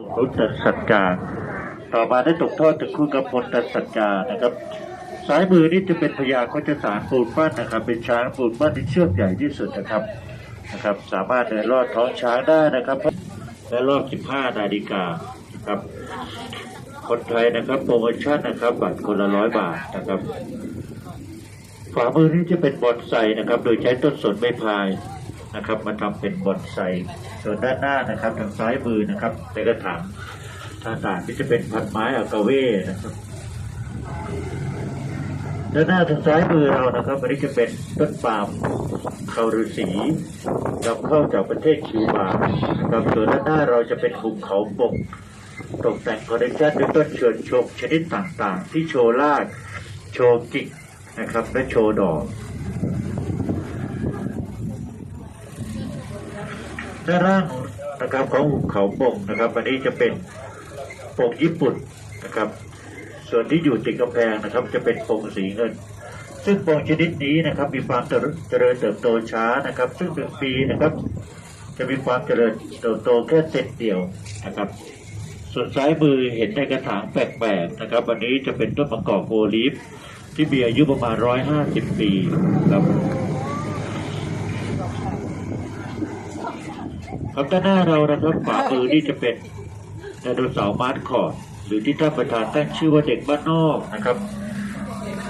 รุตสัจจาต่อมาได้ตกทอดถึงคุณกำพลตัดสัจจานะครับซ้ายมือนี่จะเป็นพญาโคจสารปูนปั้นนะครับ เป็นช้างปูนปั้นที่เชือกใหญ่ที่สุดนะครับนะครับ สามารถเดินลอดท้องช้างได้นะครับ และรอบ 15 นาฬิกานะครับ คนไทยนะครับโปรโมชั่นนะครับบัตรคนละร้อยบาทนะครับ ขวามือนี่จะเป็นบอนไซนะครับ โดยใช้ต้นสนไม้พาย นะครับ มาทำเป็นบอนไซส่วนด้านหน้านะครับ ทางซ้ายมือนะครับในกระถางต่างที่จะเป็นพันไม้อากาเว่นะครับด้านหน้าทางซ้ายมือเรานะครับอันนี้จะเป็นต้นปาล์มเขาฤาษีนำเข้าจากประเทศคิวบาครับส่วนด้านหน้าเราจะเป็นภูเขาปกตกแต่งคอลเลคชันด้วยต้นเชิญชมชนิดต่างๆ ที่โชว์ราก โชว์กิ่งนะครับ และโชว์ดอก ด้านล่างนะครับของหุบเขาปงนะครับอันนี้จะเป็นปงญี่ปุ่นนะครับ ส่วนที่อยู่ติดกำแพงนะครับ จะเป็นปงสีเงิน ซึ่งปงชนิดนี้นะครับ มีความเจริญเติบโตช้านะครับ ซึ่งหนึ่งปีนะครับ จะมีความเจริญเติบโตแค่เซนเดียวนะครับ ส่วนซ้ายมือเห็นในกระถางแปลกๆนะครับวันนี้จะเป็นต้นมะกอกโอลิฟที่มีอายุประมาณร้อยห้าสิบปีครับ ครับด้านหน้าเรานะครับขวามือนี่จะเป็นไดโนเสาร์มาร์คอร์ดหรือที่ท่านประธานตั้งชื่อว่าเด็กบ้านนอกนะครับ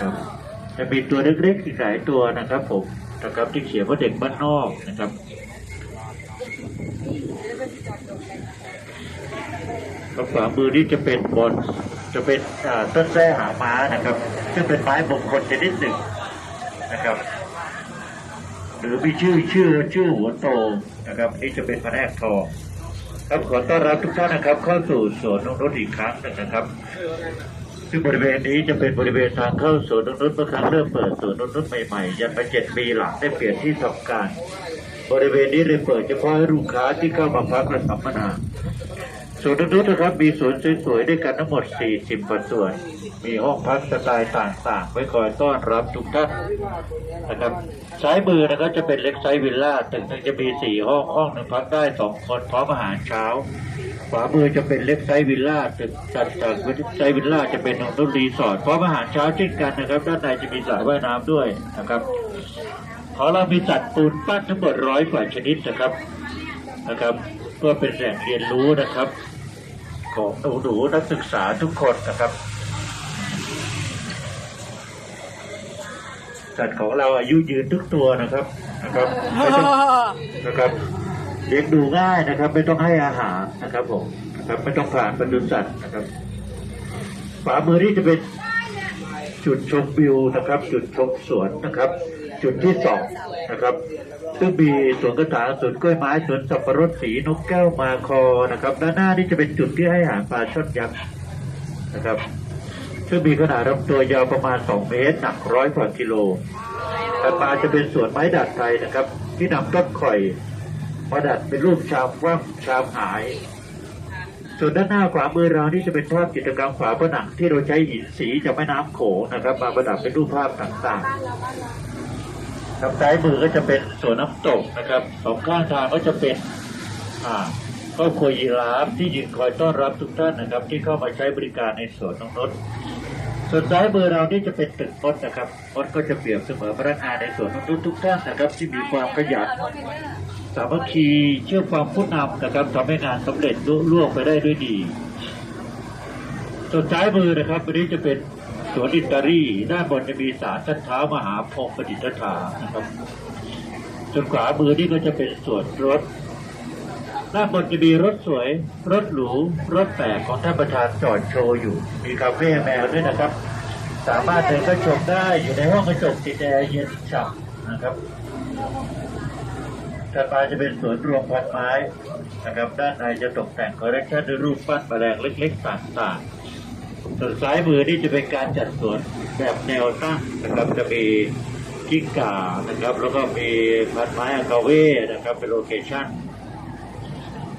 ครับจะมีตัวเล็กๆอีกหลายตัวนะครับ ผมนะครับที่เขียนว่าเด็กบ้านนอกนะครับครับขวามือนี่จะเป็นบอนจะเป็นต้นแส้หาม้านะครับ ซึ่งเป็นไม้มงคลชนิดหนึ่งนะครับ หรือมีชื่อชื่อชื่อหัวโตนะครับนี่จะเป็นพระแนกทองครับขอต้อนรับทุกท่านนะครับ เข้าสู่สวนนงนุษย์อีกครั้งหนึ่งนะครับ ซึ่งบริเวณนี้จะเป็นบริเวณทางเข้าสวนนงนุษย์เมื่อครั้งเริ่มเปิดสวนนงนุษย์ใหม่ๆยันไปเจ็ดปีหลังได้เปลี่ยนที่ทำการ บริเวณนี้เลยเปิดเฉพาะให้ลูกค้าที่เข้ามาพักและสัมมนา สวนนกนุษย์นะครับมีสวนสวยๆด้วยกันทั้งหมด 40กว่าส่วน มีห้องพักสไตล์ต่างๆ ไว้คอยต้อนรับทุกท่านนะครับซ้ายมือนะครับจะเป็นเล็กไซส์วิลล่าตึกนึงจะมี 4 ห้องห้องหนึ่งพักได้ 2 คนพร้อมอาหารเช้า ขวามือจะเป็นเล็กไซส์วิลล่าตึกจัดจากเล็กไซส์วิลล่าจะเป็นนกนุษย์รีสอร์ทพร้อมอาหารเช้าเช่นกันนะครับ ด้านในจะมีสระว่ายน้ำด้วยนะครับของเรามีสัตว์ปูนปั้นทั้งหมดร้อยกว่าชนิดนะครับนะครับ เพื่อเป็นแหล่งเรียนรู้นะครับ ของหนูๆนักศึกษาทุกคนนะครับสัตว์ของเราอายุยืนทุกตัวนะครับนะครับไม่ต้องนะครับเลี้ยงดูง่ายนะครับ ไม่ต้องให้อาหารนะครับผมนะครับไม่ต้องผ่านบรรดุสัตว์นะครับฝามือนี่จะเป็นจุดชมวิวนะครับ จุดชมสวนนะครับ จุดที่สองนะครับ ซึ่งมีสวนกระถางสวนกล้วยไม้สวนสับปะรดสีนกแก้วมาคอนะครับ ด้านหน้านี่จะเป็นจุดที่ให้อาหารปลาช่อนยักษ์นะครับ ซึ่งมีขนาดลำตัวยาวประมาณ 2 เมตร หนักร้อยกว่ากิโลถัดมาจะเป็นสวนไม้ดัดไทยนะครับ ที่นำต้นข่อยมาดัดเป็นรูปชามว่างชามหายส่วนด้านหน้าขวามือเรานี่จะเป็นภาพจิตรกรรมฝาผนังที่เราใช้หินสีจากแม่น้ำโขงนะครับ มาประดับเป็นรูปภาพต่างๆ ทางซ้ายมือก็จะเป็นสวนน้ำตกนะครับสองข้างทางก็จะเป็นอ่าครอบครัวยีราฟที่ยืนคอยต้อนรับทุกท่านนะครับ ที่เข้ามาใช้บริการในสวนน้องนดส่วนซ้ายมือเรานี่จะเป็นตึกมดนะครับมดก็จะเปรียบเสมือนพนักงานในสวนน้องนดทุกท่านนะครับ ที่มีความขยันสามัคคีเชื่อความผู้นำนะครับทำให้งานสำเร็จลุล่วงไปได้ด้วยดีส่วนซ้ายมือนะครับวันนี้จะเป็น สวนอิตาลีด้านบนจะมีศาลท่านเท้ามหาพรหมประดิษฐานนะครับส่วนขวามือนี่ก็จะเป็นส่วนรถด้านบนจะมีรถสวย รถหรู รถแปลกของท่านประธานจอดโชว์อยู่ มีคาเฟ่แมวด้วยนะครับ สามารถเดินกระจกได้อยู่ในห้องกระจกติดแอร์เย็นฉ่ำนะครับถัดมาจะเป็นสวนรวมพันไม้นะครับ ด้านในจะตกแต่งคอลเลคชันด้วยรูปปั้นแมลงเล็กๆต่างๆ ส่วนซ้ายมือนี่จะเป็นการจัดสวนแบบแนวตั้งนะครับจะมีกิ้งก่านะครับ แล้วก็มีพันไม้อากาเว่นะครับเป็นโลเคชั่น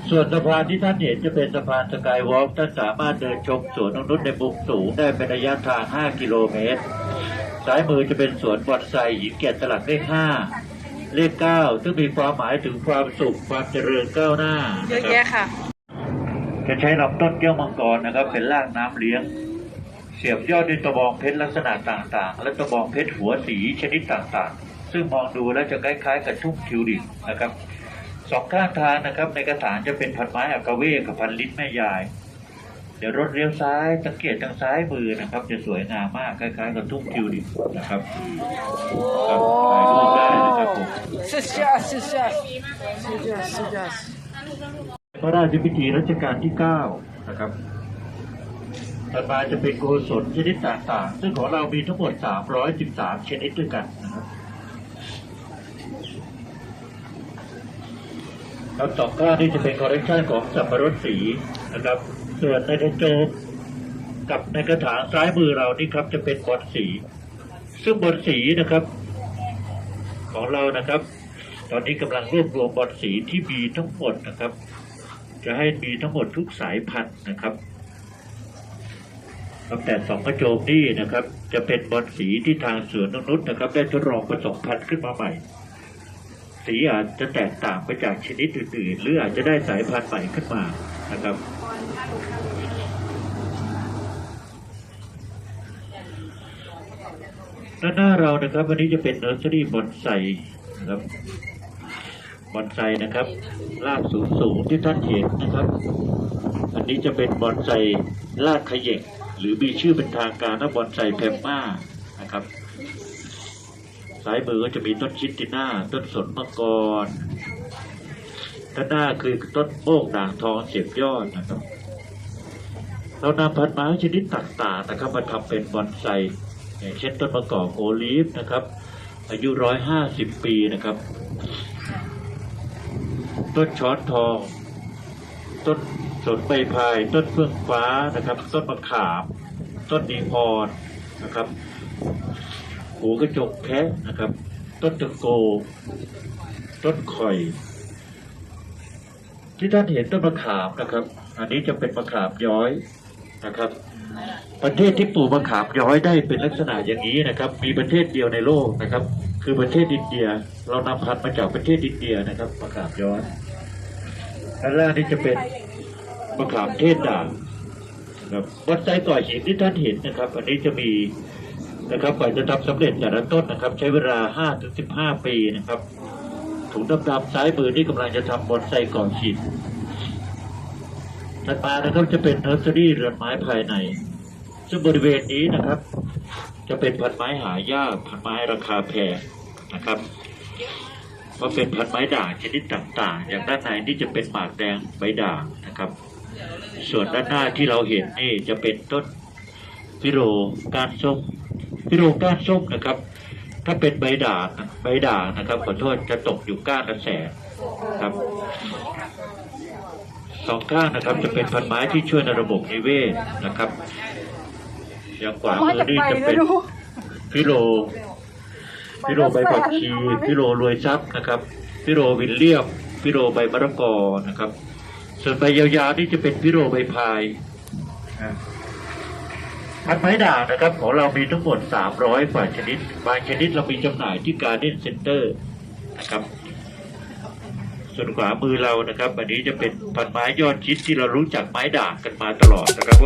ส่วนสะพานที่ท่านเห็นจะเป็นสะพานสกายวอล์กท่านสามารถเดินชมสวนนกนุษย์ในมุมสูงได้เป็นระยะทาง 5 กิโลเมตร ซ้ายมือจะเป็นสวนบอนไซหญิงแก่สลักเลข 5 เลข 9 ซึ่งมีความหมายถึงความสุขความเจริญก้าวหน้า เยอะแยะค่ะ จะใช้ลำต้นแก้วมังกรนะครับ เป็นรากน้ำเลี้ยง เสียบยอดด้วยตะบองเพชรลักษณะต่างๆ และตะบองเพชรหัวสีชนิดต่างๆ ซึ่งมองดูแล้วจะคล้ายๆ กับทุ่งทิวลิปนะครับสองข้างทางนะครับ ในกระถางจะเป็นพันไม้อากาเวกับพันลิ้นแม่ยาย เดี๋ยวรถเลี้ยวซ้ายสังเกตทางซ้ายมือนะครับ จะสวยงามมากคล้ายๆกับทุ่งทิวลิปนะครับคถ่ายรูปได้นะครับผมสุดยอดสุดยอดสุดยอด พระราชพิธีรัชกาลที่ 9 นะครับต่อมาจะเป็นโกศลชนิดต่างๆ ซึ่งของเรามีทั้งหมด 313 ชนิดด้วยกันนะครับแล้วสองข้านี่จะเป็นคอลเลกชันของสับปะรดสีนะครับ ส่วนในกระโจมกับในกระถางซ้ายมือเรานี่ครับจะเป็นบอลสี ซึ่งบอลสีนะครับ ของเรานะครับ ตอนนี้กำลังรวบรวมบอลสีที่มีทั้งหมดนะครับ จะให้มีทั้งหมดทุกสายพันธุ์นะครับตั้งแต่สองกระโจมนี่นะครับ จะเป็นบอลสีที่ทางสวนนกนุษย์นะครับ ได้ทดลองผสมพันธุ์ขึ้นมาใหม่ สีอาจจะแตกต่างไปจากชนิดอื่นๆ หรืออาจจะได้สายพันธุ์ใหม่ขึ้นมานะครับด้านหน้าเรานะครับ วันนี้จะเป็นเนอร์เซอรี่บอนไซนะครับ บอนไซนะครับรากสูงสูงที่ท่านเห็นนะครับ อันนี้จะเป็นบอนไซรากขยงหรือมีชื่อเป็นทางการว่าบอนไซแพมมานะครับซ้ายมือก็จะมีต้นชิตติน่าต้นสนมังกรด้านหน้าคือต้นโมกด่างทองเสียบยอดนะครับเรานำพันธุ์ไม้ชนิดต่างๆนะครับมาทำเป็นบอนไซอย่างเช่นต้นมะกอกโอลีฟนะครับ อายุร้อยห้าสิบปีนะครับ ต้นช้อนทอง ต้นสนใบพาย ต้นเฟื่องฟ้านะครับ ต้นมะขาม ต้นนีพรนะครับ หูกระจกแคะนะครับ ต้นตะโก ต้นข่อย ที่ท่านเห็นต้นมะขามนะครับ อันนี้จะเป็นมะขามย้อยนะครับ ประเทศที่ปลูกมะขามย้อยได้เป็นลักษณะอย่างนี้นะครับ มีประเทศเดียวในโลกนะครับ คือประเทศอินเดีย เรานำพันธุ์มาจากประเทศอินเดียนะครับมะขามย้อยด้านล่างนี่จะเป็นมะขามเทศด่างนะครับวัดไซก่อหินที่ท่านเห็นนะครับ อันนี้จะมีนะครับกว่าจะทำสำเร็จแต่ละต้นนะครับ ใช้เวลา5ถึง15 ปีนะครับถุงดำๆซ้ายมือนี่กำลังจะทำบอนไซก่อหินถัดมานะครับจะเป็นเนอร์เซอรี่เรือนไม้ภายใน ซึ่งบริเวณนี้นะครับ จะเป็นพันไม้หายากพันไม้ราคาแพง นะครับเพราะเป็นพันไม้ด่างชนิดต่างๆ อย่างด้านในนี่จะเป็นหมากแดงใบด่างนะครับ ส่วนด้านหน้าที่เราเห็นนี่จะเป็นต้นพิโรก้านส้มพิโรก้านส้มนะครับ ถ้าเป็นใบด่างนะใบด่างนะครับขอโทษจะตกอยู่ก้านละแสนครับสองข้างนะครับจะเป็นพันไม้ที่ช่วยในระบบนิเวศนะครับ อย่างขวามือนี่จะเป็นพิโร พิโรใบผักชีพิโรรวยทรัพย์นะครับพิโรวิลเลียมพิโรใบมะละกอนะครับ ส่วนใบยาวๆนี่จะเป็นพิโรใบพายนะพันไม้ด่างนะครับ ของเรามีทั้งหมด 300กว่าชนิดบางชนิดเรามีจำหน่ายที่การ์เด้นเซ็นเตอร์นะครับ ส่วนขวามือเรานะครับ อันนี้จะเป็นพันไม้ยอดชิดที่เรารู้จักไม้ด่างกันมาตลอดนะครับ